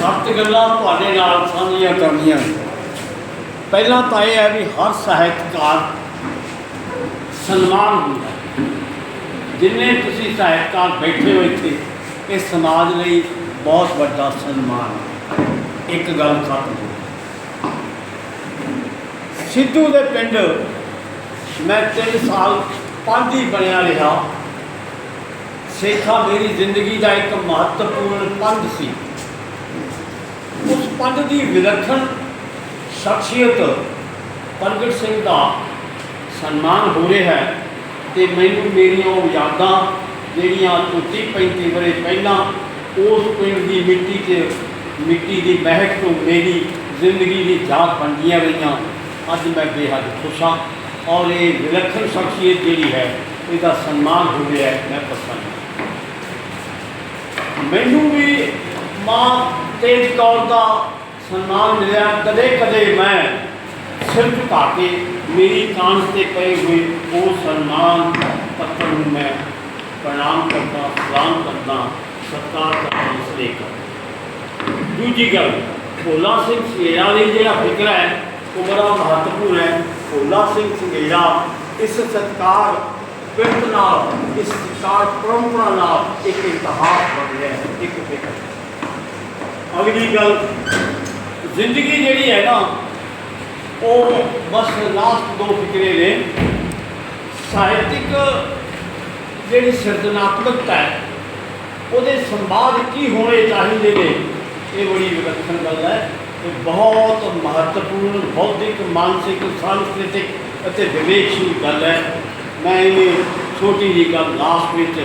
ਸੱਤ ਗੱਲਾਂ ਤੁਹਾਡੇ ਨਾਲ ਸਾਂਝੀਆਂ ਕਰਨੀਆਂ। ਪਹਿਲਾਂ ਤਾਂ ਇਹ ਹੈ ਵੀ ਹਰ ਸਾਹਿਤਕਾਰ ਸਨਮਾਨ ਹੁੰਦਾ ਜਿੰਨੇ ਤੁਸੀਂ ਸਾਹਿਤਕਾਰ ਬੈਠੇ ਹੋ ਇੱਥੇ, ਇਹ ਸਮਾਜ ਲਈ ਬਹੁਤ ਵੱਡਾ ਸਨਮਾਨ ਹੈ। ਇੱਕ ਗੱਲ ਖਤਮ ਹੋ ਸਿੱਧੂ ਦੇ ਪਿੰਡ, ਮੈਂ 3 ਸਾਲ ਪੰਜ ਹੀ ਬਣਿਆ ਰਿਹਾ। ਸੇਖਾ ਮੇਰੀ ਜ਼ਿੰਦਗੀ ਦਾ ਇੱਕ ਮਹੱਤਵਪੂਰਨ ਪੰਧ ਸੀ। ਉਸ ਦੀ ਵਿਲੱਖਣ ਸ਼ਖਸੀਅਤ ਪ੍ਰਗਟ ਸਿੰਘ ਦਾ ਸਨਮਾਨ ਹੋ ਰਿਹਾ ਹੈ ਤੇ ਮੈਨੂੰ ਮੇਰੀਆਂ ਉਹ ਯਾਦਾਂ ਜਿਹੜੀਆਂ ਤੋਂ 30 35 ਵਰੇ ਪਹਿਲਾਂ ਉਸ ਪਿੰਡ ਦੀ ਮਿੱਟੀ 'ਚ ਮਿੱਟੀ ਦੀ ਮਹਿਕ ਤੋਂ ਮੇਰੀ ਜ਼ਿੰਦਗੀ ਦੀ ਜਾਗ ਬਣਦੀਆਂ ਰਹੀਆਂ, ਅੱਜ ਮੈਂ ਬੇਹੱਦ ਖੁਸ਼ ਹਾਂ ਔਰ ਇਹ ਵਿਲੱਖਣ ਸ਼ਖਸੀਅਤ ਜਿਹੜੀ ਹੈ, ਇਹਦਾ ਸਨਮਾਨ ਹੋ ਰਿਹਾ ਮੈਂ ਪਸੰਦ ਮੈਨੂੰ ਵੀ ਮਾਂ ਤੇਜ ਕੌਰ ਦਾ ਸਨਮਾਨ ਮਿਲਿਆ ਕਦੇ ਕਦੇ ਮੈਂ ਸਿਰ ਝੁਕਾ ਕੇ ਮੇਰੀ ਕਾਂਸ ਤੇ ਪਏ ਹੋਏ ਉਹ ਸਨਮਾਨ ਪੱਤਰ ਨੂੰ ਮੈਂ ਪ੍ਰਣਾਮ ਕਰਦਾ ਸਲਾਮ ਕਰਦਾ ਸਤਿਕਾਰ ਕਰਦਾ ਇਸ ਲਈ ਕਰਦਾ ਦੂਜੀ ਗੱਲ ਭੋਲਾ ਸਿੰਘ ਸੰਘੇੜਾ ਲਈ ਜਿਹੜਾ ਫਿਕਰ ਹੈ ਉਹ ਬੜਾ ਮਹੱਤਵਪੂਰਨ ਹੈ ਭੋਲਾ ਸਿੰਘ ਸੰਘੇੜਾ ਇਸ ਸਤਕਾਰ ਪਿੰਡ ਨਾਲ ਇਸ ਸਤਕਾਰ ਪਰੰਪਰਾ ਨਾਲ ਇੱਕ ਇਤਿਹਾਸ ਬਣ ਰਿਹਾ ਹੈ ਇੱਕ ਫਿਕਰ ਅਗਲੀ ਗੱਲ ਜ਼ਿੰਦਗੀ ਜਿਹੜੀ ਹੈ ਨਾ, ਉਹ ਬਸ ਲਾਸਟ ਦੋ ਫਿਕਰੇ ਨੇ। ਸਾਹਿਤਿਕ ਜਿਹੜੀ ਸਿਰਜਣਾਤਮਕਤਾ ਹੈ, ਉਹਦੇ ਸੰਵਾਦ ਕੀ ਹੋਣੇ ਚਾਹੀਦੇ ਨੇ, ਇਹ ਬੜੀ ਵਿਲੱਖਣ ਗੱਲ ਹੈ ਇਹ ਬਹੁਤ ਮਹੱਤਵਪੂਰਨ ਬੌਧਿਕ, ਮਾਨਸਿਕ, ਸੰਸਕ੍ਰਿਤਿਕ ਅਤੇ ਵਿਵੇਕਸ਼ੀਲ ਗੱਲ ਹੈ। ਮੈਂ ਇਹ ਛੋਟੀ ਜਿਹੀ ਗੱਲ ਲਾਸਟ ਵਿੱਚ,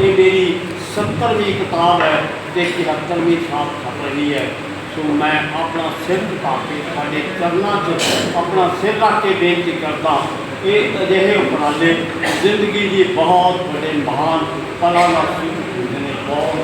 ਇਹ ਮੇਰੀ 70ਵੀਂ ਕਿਤਾਬ ਹੈ ਤੇ 71ਵੀਂ ਛਾਪ ਛਪ ਰਹੀ ਹੈ। ਸੋ ਮੈਂ ਆਪਣਾ ਸਿਰ ਝੁਕਾ ਕੇ ਸਾਡੇ ਚਰਨਾਂ 'ਚ ਆਪਣਾ ਸਿਰ ਰੱਖ ਕੇ ਬੇਨਤੀ ਕਰਦਾ ਇਹ ਅਜਿਹੇ ਉਪਰਾਲੇ ਜ਼ਿੰਦਗੀ ਦੀ ਬਹੁਤ ਵੱਡੇ ਮਹਾਨ ਕਲਾ ਨਾਲ ਸਿੱਧ ਹੁੰਦੇ ਨੇ, ਬਹੁਤ